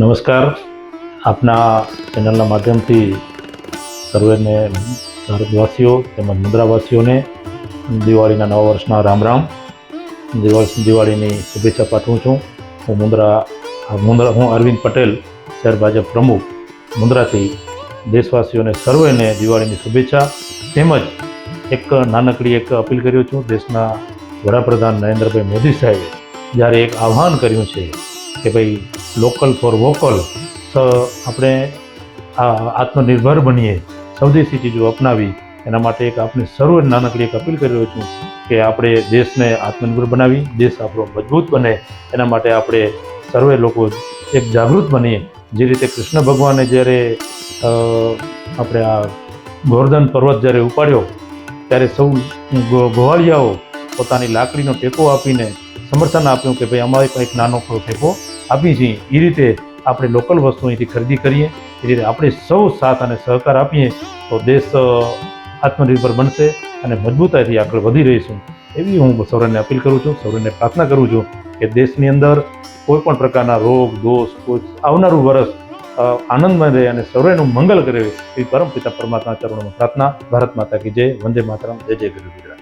નમસ્કાર. આપના ચેનલના માધ્યમથી સર્વેને ભારતવાસીઓ તેમજ મુદ્રાવાસીઓને દિવાળીના નવા વર્ષના રામ રામ દિવાળીની શુભેચ્છા પાઠવું છું. હું મુન્દ્રા મુંદ્રા, હું અરવિંદ પટેલ, શહેર ભાજપ પ્રમુખ. મુંદ્રાથી દેશવાસીઓને સર્વેને દિવાળીની શુભેચ્છા તેમજ એક નાનકડી એક અપીલ કર્યો છું. દેશના વડાપ્રધાન નરેન્દ્રભાઈ મોદી સાહેબે જ્યારે એક આહ્વાન કર્યું છે કે ભાઈ લોકલ ફોર વોકલ આપણે આ આત્મનિર્ભર બનીએ. સ્વદેશી ચીજો અપનાવી, એના માટે એક આપણે સર્વ નાનકડી એક અપીલ કરી રહ્યો છું કે આપણે દેશને આત્મનિર્ભર બનાવી, દેશ આપણો મજબૂત બને. એના માટે આપણે સર્વે લોકો એક જાગૃત બનીએ. જે રીતે કૃષ્ણ ભગવાને જ્યારે આપણે આ ગોવર્ધન પર્વત જ્યારે ઉપાડ્યો, ત્યારે સૌ ગોવાળિયાઓ પોતાની લાકડીનો ટેકો આપીને સમર્થન આપ્યું કે ભાઈ અમારે પણ એક નાનો ખરો ટેકો આપી જઈએ એ રીતે આપણે લોકલ વસ્તુ અહીંથી ખરીદી કરીએ એ રીતે આપણે સૌ સાથ અને સહકાર આપીએ, તો દેશ આત્મનિર્ભર બનશે અને મજબૂતાઈથી આગળ વધી રહીશું. એવી હું સૌરને અપીલ કરું છું સૌરને પ્રાર્થના કરું છું કે દેશની અંદર કોઈ પણ પ્રકારના રોગ, દોષ, કોઈ આવનારું વર્ષ આનંદમાં રહે અને સૌરેનું મંગલ કરે એવી પરમપિતા પરમાત્મા ચરણોમાં પ્રાર્થના. ભારત માતા કી જય, વંદે માતરમ, જય જય ગુરુ ગુજરાત.